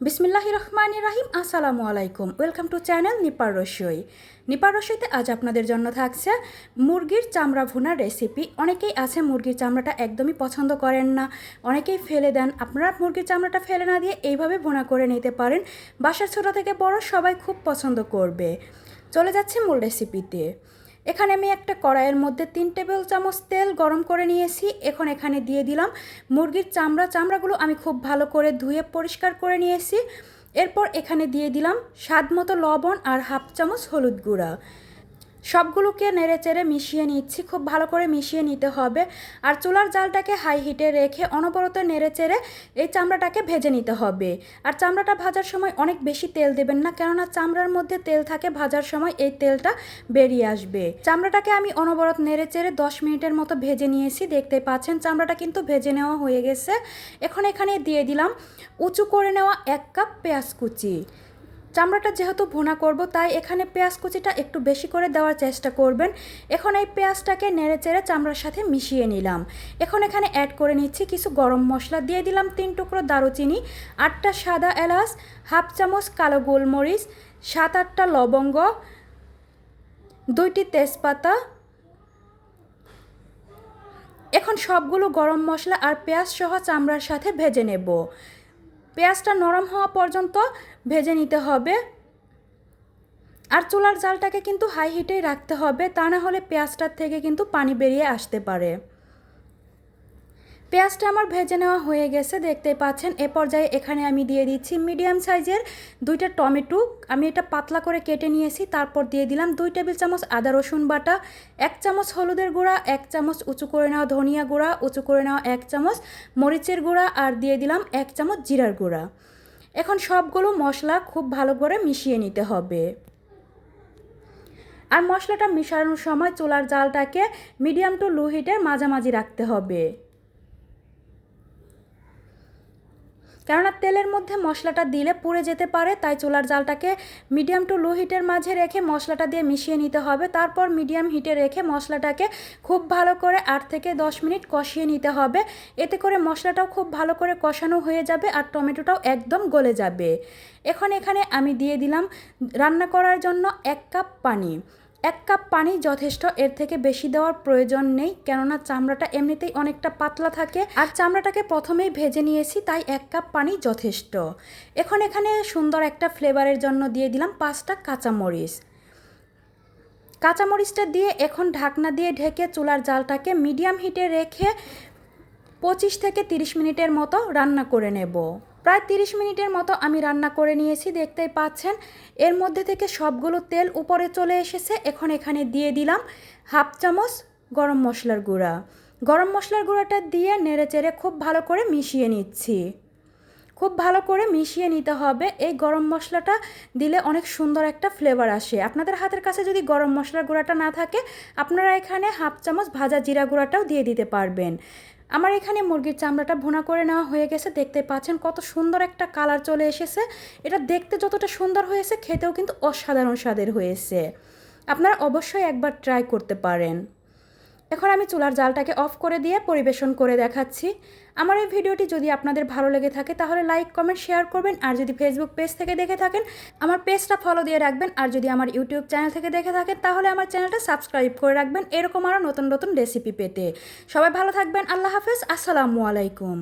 বিসমিল্লাহ রহমান রাহিম আসসালামু আলাইকুম ওয়েলকাম টু চ্যানেল নিপার রসই নিপার রসইতে আজ আপনাদের জন্য থাকছে মুরগির চামড়া ভুনার রেসিপি। অনেকেই আছে মুরগির চামড়াটা একদমই পছন্দ করেন না, অনেকেই ফেলে দেন। আপনারা মুরগির চামড়াটা ফেলে না দিয়ে এইভাবে ভুনা করে নিতে পারেন। বাসার ছোটো থেকে বড় সবাই খুব পছন্দ করবে। চলে যাচ্ছে মূল রেসিপিতে। এখানে আমি একটা কড়াইয়ের মধ্যে তিন টেবিল চামচ তেল গরম করে নিয়েছি। এখন এখানে দিয়ে দিলাম মুরগির চামড়া। চামড়াগুলো আমি খুব ভালো করে ধুয়ে পরিষ্কার করে নিয়েছি। এরপর এখানে দিয়ে দিলাম স্বাদ মতো লবণ আর হাফ চামচ হলুদ গুঁড়া। সবগুলোকে নেড়ে চেড়ে মিশিয়ে নিচ্ছি, খুব ভালো করে মিশিয়ে নিতে হবে। আর চুলার জালটাকে হাই হিটে রেখে অনবরত নেড়ে চেড়ে এই চামড়াটাকে ভেজে নিতে হবে। আর চামড়াটা ভাজার সময় অনেক বেশি তেল দেবেন না, কেননা চামড়ার মধ্যে তেল থাকে, ভাজার সময় এই তেলটা বেরিয়ে আসবে। চামড়াটাকে আমি অনবরত নেড়ে চেড়ে দশ মিনিটের মতো ভেজে নিয়েছি, দেখতে পাচ্ছেন চামড়াটা কিন্তু ভেজে নেওয়া হয়ে গেছে। এখন এখানে দিয়ে দিলাম উঁচু করে নেওয়া এক কাপ পেঁয়াজ কুচি। চামড়াটা যেহেতু ভুনা করব, তাই এখানে পেঁয়াজ কুচিটা একটু বেশি করে দেওয়ার চেষ্টা করবেন। এখন এই পেঁয়াজটাকে নেড়ে চেড়ে চামড়ার সাথে মিশিয়ে নিলাম। এখন এখানে অ্যাড করে নিচ্ছি কিছু গরম মশলা। দিয়ে দিলাম তিন টুকরো দারুচিনি, আটটা সাদা এলাচ, হাফ চামচ কালো গোলমরিচ, সাত আটটা লবঙ্গ, দুইটি তেজপাতা। এখন সবগুলো গরম মশলা আর পেঁয়াজ সহ চামড়ার সাথে ভেজে নেব। পেঁয়াজটা নরম হওয়া পর্যন্ত ভেজে নিতে হবে। আর চুলার জালটাকে কিন্তু হাই হিটেই রাখতে হবে, তা না হলে পেঁয়াজটার থেকে কিন্তু পানি বেরিয়ে আসতে পারে। পেঁয়াজটা আমার ভেজে নেওয়া হয়ে গেছে দেখতে পাচ্ছেন। এ পর্যায়ে এখানে আমি দিয়ে দিচ্ছি মিডিয়াম সাইজের দুইটা টমেটো। আমি এটা পাতলা করে কেটে নিয়েছি, তারপর দিয়ে দিলাম দুই টেবিল চামচ আদা রসুন বাটা, এক চামচ হলুদের গুঁড়া, এক চামচ উঁচু করে নেওয়া ধনিয়া গুঁড়া, উঁচু করে নেওয়া এক চামচ মরিচের গুঁড়া, আর দিয়ে দিলাম এক চামচ জিরার গুঁড়া। এখন সবগুলো মশলা খুব ভালো করে মিশিয়ে নিতে হবে। আর মশলাটা মিশানোর সময় চুলার জালটাকে মিডিয়াম টু লো হিটের মাঝামাঝি রাখতে হবে। কেননা তেলের মধ্যে মশলাটা দিলে পুড়ে যেতে পারে, তাই চুলার জালটাকে মিডিয়াম টু লো হিটের মাঝে রেখে মশলাটা দিয়ে মিশিয়ে নিতে হবে। তারপর মিডিয়াম হিটে রেখে মশলাটাকে খুব ভালো করে আট থেকে দশ মিনিট কষিয়ে নিতে হবে। এতে করে মশলাটাও খুব ভালো করে কষানো হয়ে যাবে আর টমেটোটাও একদম গলে যাবে। এখন এখানে আমি দিয়ে দিলাম রান্না করার জন্য এক কাপ পানি। এক কাপ পানি যথেষ্ট, এর থেকে বেশি দেওয়ার প্রয়োজন নেই, কেননা চামড়াটা এমনিতেই অনেকটা পাতলা থাকে। আর চামড়াটাকে প্রথমেই ভেজে নিয়েছি, তাই এক কাপ পানি যথেষ্ট। এখন এখানে সুন্দর একটা ফ্লেভারের জন্য দিয়ে দিলাম পাঁচটা কাঁচামরিচ। কাঁচামরিচটা দিয়ে এখন ঢাকনা দিয়ে ঢেকে চুলার জালটাকে মিডিয়াম হিটে রেখে পঁচিশ থেকে তিরিশ মিনিটের মতো রান্না করে নেব। প্রায় তিরিশ মিনিটের মতো আমি রান্না করে নিয়েছি, দেখতেই পাচ্ছেন। এর মধ্যে থেকে সবগুলো তেল উপরে চলে এসেছে, এখন এখানে দিয়ে দিলাম হাফ চামচ গরম মশলার গুঁড়া। গরম মশলার গুঁড়াটা দিয়ে নেড়ে চেড়ে খুব ভালো করে মিশিয়ে নিচ্ছি। খুব ভালো করে মিশিয়ে নিতে হবে। এই গরম মশলাটা দিলে অনেক সুন্দর একটা ফ্লেভার আসে। আপনাদের হাতের কাছে যদি গরম মশলার গুঁড়াটা না থাকে, আপনারা এখানে হাফ চামচ ভাজা জিরা গুঁড়াটাও দিয়ে দিতে পারবেন। আমার এখানে মুরগির চামড়াটা ভুনা করে নেওয়া হয়ে গেছে। দেখতে পাচ্ছেন কত সুন্দর একটা কালার চলে এসেছে। এটা দেখতে যতটা সুন্দর হয়েছে, খেতেও কিন্তু অসাধারণ স্বাদের হয়েছে। আপনারা অবশ্যই একবার ট্রাই করতে পারেন। এখন আমি চুলার জালটাকে অফ করে দিয়ে পরিবেশন করে দেখাচ্ছি। আমার এই ভিডিওটি যদি আপনাদের ভালো লেগে থাকে, তাহলে লাইক, কমেন্ট, শেয়ার করবেন। আর যদি ফেসবুক পেজ থেকে দেখে থাকেন, আমার পেজটা ফলো দিয়ে রাখবেন। আর যদি আমার ইউটিউব চ্যানেল থেকে দেখে থাকেন, তাহলে আমার চ্যানেলটা সাবস্ক্রাইব করে রাখবেন। এরকম আরও নতুন নতুন রেসিপি পেতে। সবাই ভালো থাকবেন। আল্লাহ হাফেজ। আসসালামু আলাইকুম।